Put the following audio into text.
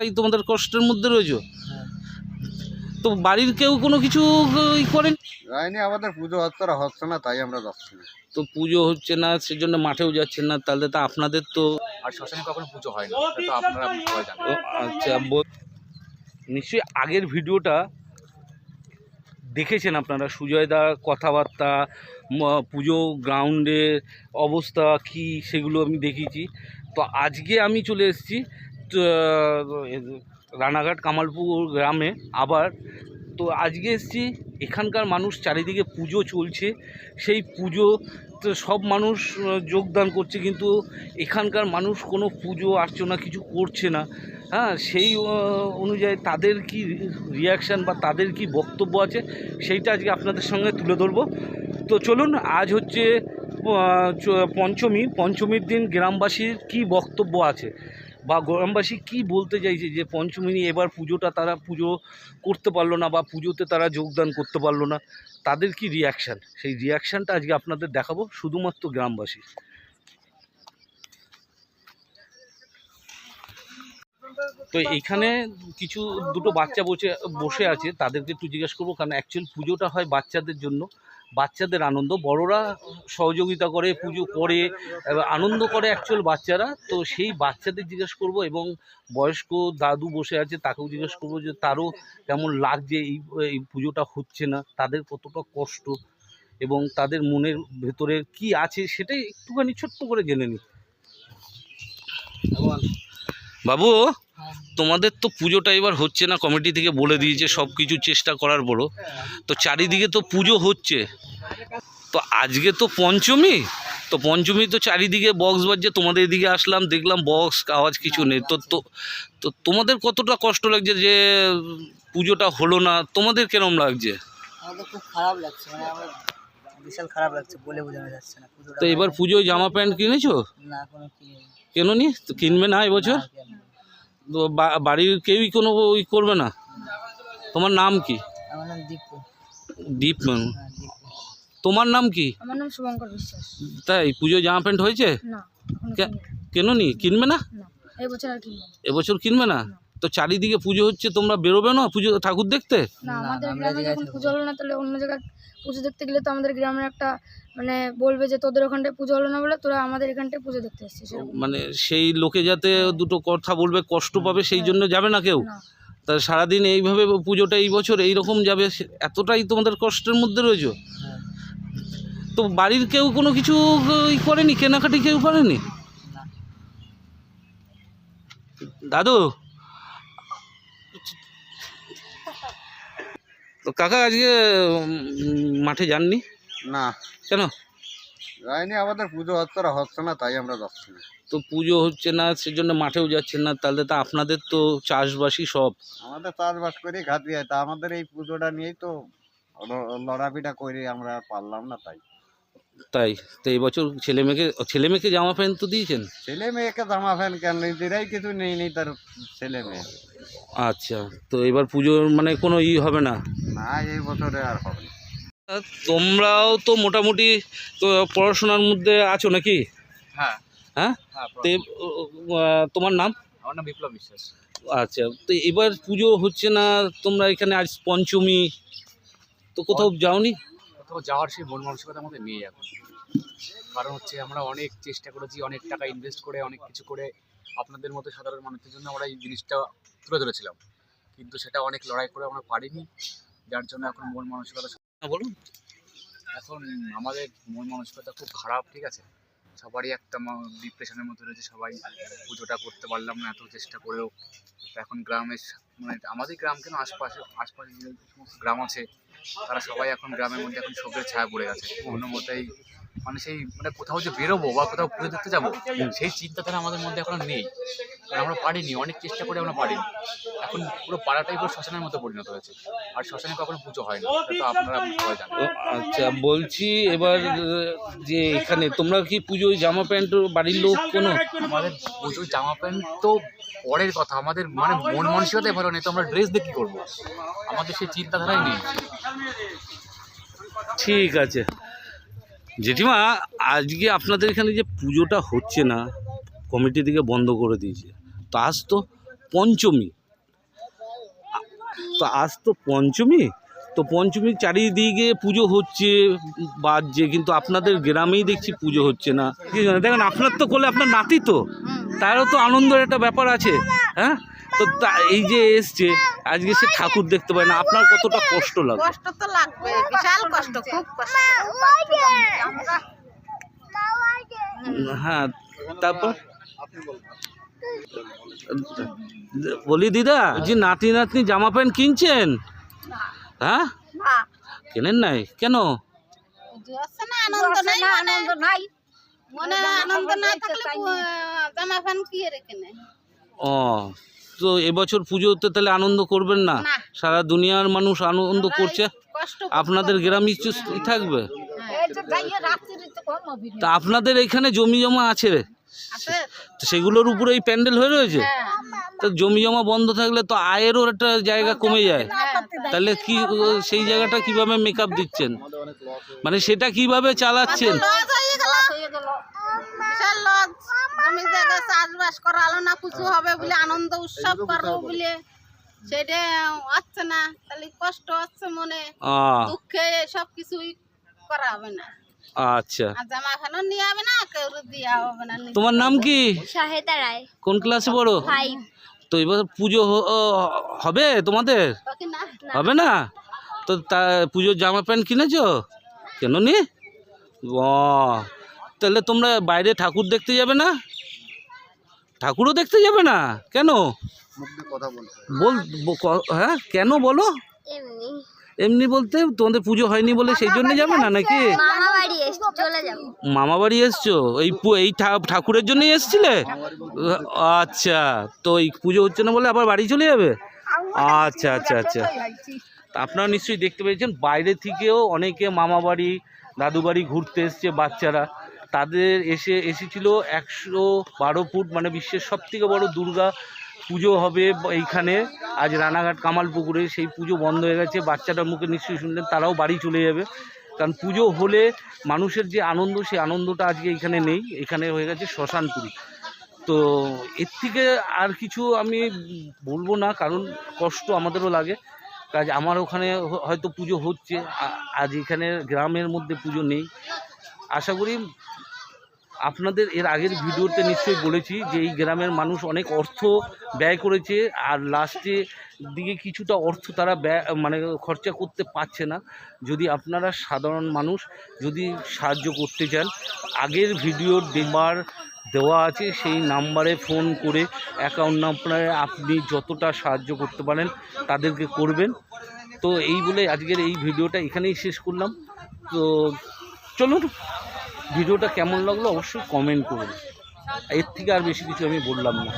এই তোমাদের কষ্টের মধ্যে রয়েছো? তো বাড়ির কেউ কোনো কিছু ই করেন? যায়নি আমাদের পুজো হচ্ছে না হচ্ছে না তাই আমরা যাচ্ছি না। তো পুজো হচ্ছে না সেজন্য মাঠেও যাচ্ছেন না তাহলে তো আপনাদের তো আর শ্মশানে কখনো পুজো হয় না তো আপনারা সবাই জানেন। আচ্ছা বল- নিশ্চয়ই আগের ভিডিওটা দেখেছেন আপনারা সুজয়দার কথাবার্তা পুজো গ্রাউন্ডের অবস্থা কি সেগুলো আমি দেখিয়েছি। তো আজকে আমি চলে এসেছি রানাঘাট কামালপুর গ্রামে আবার, তো আজকে এসেছি, এখানকার মানুষ চারিদিকে পুজো চলছে, সেই পুজো সব মানুষ যোগদান করছে, কিন্তু এখানকার মানুষ কোনো পুজো অর্চনা কিছু করছে না। হ্যাঁ সেই অনুযায়ী তাদের কি রিয়াকশান বা তাদের কি বক্তব্য আছে, সেইটা আজকে আপনাদের সঙ্গে তুলে ধরবো। তো চলুন, আজ হচ্ছে পঞ্চমী, পঞ্চমীর দিন গ্রামবাসীর কি বক্তব্য আছে? বা গ্রামবাসী কি বলতে চাইছে যে পঞ্চমিনী এবার পুজোটা তারা পুজো করতে পারল না বা পুজোতে তারা যোগদান করতে পারল না, তাদের কি রিয়াকশান সেই রিয়াকশানটা আজকে আপনাদের দেখাবো, শুধুমাত্র গ্রামবাসী তো এইখানে কিছু দুটো বাচ্চা বসে বসে আছে তাদেরকে একটু জিজ্ঞেস করব কারণ অ্যাকচুয়াল পুজোটা হয় বাচ্চাদের জন্য। বাচ্চাদের আনন্দ বড়রা সহযোগিতা করে পুজো করে আনন্দ করে অ্যাকচুয়াল বাচ্চারা। তো সেই বাচ্চাদের জিজ্ঞেস করব এবং বয়স্ক দাদু বসে আছে তাকেও জিজ্ঞেস করব যে তারও কেমন লাগছে এই এই পুজোটা হচ্ছে না তাদের কতটা কষ্ট এবং তাদের মনের ভেতরে কি আছে সেটাই একটুখানি ছোট্ট করে জেনে নিই বাবু? তোমাদের তো পুজোটা এবার হচ্ছে না কমিটি থেকে বলে দিয়েছে সব কিছু চেষ্টা করার পরও তো চারিদিকে তো পুজো হচ্ছে। তো আজকে তো পঞ্চমী তো পঞ্চমী তো চারিদিকে বক্স বাজছে তোমাদের এদিকে আসলাম দেখলাম বক্স আওয়াজ কিছু নেই। তো তো তো তোমাদের কতটা কষ্ট লাগছে যে পুজোটা হলো না? তোমাদের কেরম লাগছে? আমাদের খুব খারাপ লাগছে মানে আমার বিশাল খারাপ লাগছে বলে বোঝানো যাচ্ছে না তো এবার পুজোয় জামা প্যান্ট কিনেছো? না কোনো কিনে কেন নি তো কিনবে না এবছর তো বাড়ির কেউই কোনো ওই করবে না? তোমার নাম কি? আমার নাম দীপু। দীপ। ম্যাম। তোমার নাম কি? আমার নাম শুভঙ্কর বিশ্বাস। তাই পুজো জামা প্যান্ট হয়েছে? না কেন নি। কিনবে না? না আর কিনবো না। এবছর কিনবে না। তো চারিদিকে পুজো হচ্ছে তোমরা বেরোবে না পুজো ঠাকুর দেখতে? না আমাদের গ্রামে যখন পুজো হলো না তাহলে অন্য জায়গায় পুজো দেখতে গেলে তো আমাদের গ্রামের একটা মানে বলবে যে তোদের ওখানটায় পুজো হলো না বলে তোরা আমাদের এখানটায় পুজো দেখতে এসেছিস মানে সেই লোকে যাতে দুটো কথা বলবে কষ্ট পাবে সেই জন্য যাবে না কেউ? তা সারাদিন এইভাবে পুজোটা এই বছর এইরকম যাবে সে- এতটাই তোমাদের কষ্টের মধ্যে রয়েছো? হ্যাঁ। তো বাড়ির কেউ কোনো কিছু ই করেনি কেনাকাটি কেউ করেনি? দাদু? তো কাকা আজকে মাঠে যাননি? না। কেন? যায়নি আমাদের পুজো হচ্ছে না হচ্ছে না তাই আমরা যাচ্ছি না। তো পুজো হচ্ছে না সেজন্য মাঠেও যাচ্ছেন না তাহলে তো আপনাদের তো চাষবাসই সব। আমাদের চাষবাস করেই খাতি হয় তা আমাদের এই পুজোটা নিয়েই তো লড়াপিটা করে আমরা পারলাম না তাই। তাই তো এই বছর ছেলে মেয়েকে ছেলে মেয়েকে জামা প্যান্ট তো দিয়েছেন? ছেলে মেয়েকে জামা প্যান্ট কেন? নিজেরাই কিছু নেই নেই তার ছেলে মেয়ে। আচ্ছা তো এবার পুজোর মানে কোনো ই হবে না? না এই বছরে আর হবে না। তোমরাও তো মোটামুটি তো পড়াশোনার মধ্যে আছো নাকি? হ্যাঁ। হ্যাঁ? হ্যাঁ তো তোমার নাম? আমার নাম বিপ্লব বিশ্বাস। আচ্ছা তো এবার পুজো হচ্ছে না তোমরা এখানে আজ পঞ্চমী তো কোথাও যাওনি? কোথাও যাওয়ার সেই মন মানসিকতা আমাদের নেই এখন। কারণ হচ্ছে আমরা অনেক চেষ্টা করেছি অনেক টাকা ইনভেস্ট করে অনেক কিছু করে আপনাদের মতো সাধারণ মানুষের জন্য আমরা এই জিনিসটা তুলে ধরেছিলাম। কিন্তু সেটা অনেক লড়াই করে আমরা পারিনি যার জন্য এখন মন মানসিকতা বলুন। এখন আমাদের মন মানসিকতা খুব খারাপ ঠিক আছে? সবারই একটা ডিপ্রেশনের মধ্যে রয়েছে সবাই পুজোটা করতে পারলাম না এত চেষ্টা করেও। তো এখন গ্রামের মানে আমাদের গ্রাম কেন আশপাশে আশপাশে যে সমস্ত গ্রাম আছে তারা সবাই এখন গ্রামের মধ্যে এখন শোকের ছায়া পড়ে গেছে। কোনো মতেই মানে সেই মানে কোথাও যে বেরোবো বা কোথাও পুজো দেখতে যাব সেই চিন্তাধারা আমাদের মধ্যে এখন নেই। কারণ আমরা পারিনি অনেক চেষ্টা করে আমরা পারিনি। এখন পুরো পাড়াটাই পুরো শ্মশানের মতো পরিণত হয়েছে। আর শ্মশানে কখনো পুজো হয় না তো আপনারা সবাই জানেন। আচ্ছা বলছি এবার যে এখানে তোমরা কি পুজোয় জামা প্যান্ট বাড়ির লোক কোনো? আমাদের পুজোর জামা প্যান্ট তো পরের কথা আমাদের মানে মন মানসিকতাই ভালো নেই তো আমরা ড্রেস দিয়ে কী করব? আমাদের সেই চিন্তাধারাই নেই। ঠিক আছে। জেঠিমা, আজকে আপনাদের এখানে যে পুজোটা হচ্ছে না কমিটি থেকে বন্ধ করে দিয়েছে। তো আজ তো পঞ্চমী। তো আজ তো পঞ্চমী? তো পঞ্চমীর চারিদিকে পুজো হচ্ছে, বাজছে, কিন্তু আপনাদের গ্রামেই দেখছি পুজো হচ্ছে না। দেখেন, আপনার তো করলে আপনার নাতি তো। তারও তো আনন্দের একটা ব্যাপার আছে হ্যাঁ? তা, এই যে এসছে আজকে সে ঠাকুর দেখতে পায় না। আপনার কতটা কষ্ট লাগে? কষ্ট তো লাগবে বিশাল কষ্ট খুব কষ্ট। হ্যাঁ তারপর? বলি দিদা যে নাতি নাতনি জামা প্যান্ট কিনছেন? হ্যাঁ? কেনেন নাই? কেন? না আনন্দ আনন্দ আনন্দ না থাকলে পু- জামা প্যান্ট কি রেখে নেয়? ও তো এবছর পুজোতে তাহলে আনন্দ করবেন না। সারা দুনিয়ার মানুষ আনন্দ করছে। আপনাদের গ্রামে ই থাকবে। তা আপনাদের এখানে জমি জমা আছে রে। তো সেগুলোর উপরে এই প্যান্ডেল হয়ে রয়েছে? হ্যাঁ। তো জমি জমা বন্ধ থাকলে তো আয়েরও একটা জায়গা কমে যায়। তাহলে কি সেই জায়গাটা কীভাবে মেকআপ দিচ্ছেন? মানে সেটা কীভাবে চালাচ্ছেন? হয়ে জমি জায়গা চাষবাস করা আলো না কিছু হবে বলে আনন্দ উৎসব করব বলে সেটা হচ্ছে না তাহলে কষ্ট হচ্ছে মনে আহ, দুঃখে সব কিছুই করা হবে না। আচ্ছা। আর জামা খানো নিয়ে হবে না কেউ হবে না তোমার নাম কি? শাহেদা রায়। কোন ক্লাসে পড়ো? ফাইভ। তো এবার পুজো হ- হবে তোমাদের? হবে না? তো তা পুজোর জামা প্যান্ট কিনেছো? কেন নি ও তাহলে তোমরা বাইরে ঠাকুর দেখতে যাবে না? ঠাকুরও দেখতে যাবে না? কেন? বল ক- হ্যাঁ? কেন বলো? এমনি। এমনি বলতে তোমাদের পুজো হয়নি বলে সেই জন্য যাবে না নাকি? মামা বাড়ি এসে চলে যাব। মামা বাড়ি এসছো? এই পু- এই ঠা- ঠাকুরের জন্যই এসছিলে? আচ্ছা তো এই পুজো হচ্ছে না বলে আবার বাড়ি চলে যাবে? আচ্ছা আচ্ছা আচ্ছা। তা আপনারা নিশ্চয়ই দেখতে পেয়েছেন বাইরে থেকেও অনেকে মামা বাড়ি দাদু বাড়ি ঘুরতে এসছে বাচ্চারা। তাদের এসে এসেছিল একশো বারো ফুট মানে বিশ্বের সব থেকে বড় দুর্গা পুজো হবে এইখানে। আজ রানাঘাট কামালপুকুরে সেই পুজো বন্ধ হয়ে গেছে বাচ্চাটার মুখে নিশ্চয়ই শুনলেন, তারাও বাড়ি চলে যাবে। কারণ পুজো হলে মানুষের যে আনন্দ, সেই আনন্দটা আজকে এখানে নেই। এখানে হয়ে গেছে শ্মশানপুরি। তো এর থেকে আর কিছু আমি বলব না, কারণ কষ্ট আমাদেরও লাগে। কাজ আমার ওখানে হয়তো পুজো হচ্ছে আজ এখানে গ্রামের মধ্যে পুজো নেই। আশা করি আপনাদের এর আগের ভিডিওতে নিশ্চয়ই বলেছি যে এই গ্রামের মানুষ অনেক অর্থ ব্যয় করেছে আর লাস্টে দিকে কিছুটা অর্থ তারা ব্যয় মানে খরচা করতে পারছে না। যদি আপনারা সাধারণ মানুষ যদি সাহায্য করতে চান, আগের ভিডিওর দেবার দেওয়া আছে, সেই নাম্বারে ফোন করে অ্যাকাউন্ট নাম্বারে আপনি যতটা সাহায্য করতে পারেন তাদেরকে করবেন। তো এই বলে আজকের এই ভিডিওটা এখানেই শেষ করলাম। তো চলুন। ভিডিওটা কেমন লাগল অবশ্যই কমেন্ট করুন। এর থেকে আর বেশি কিছু আমি বললাম না।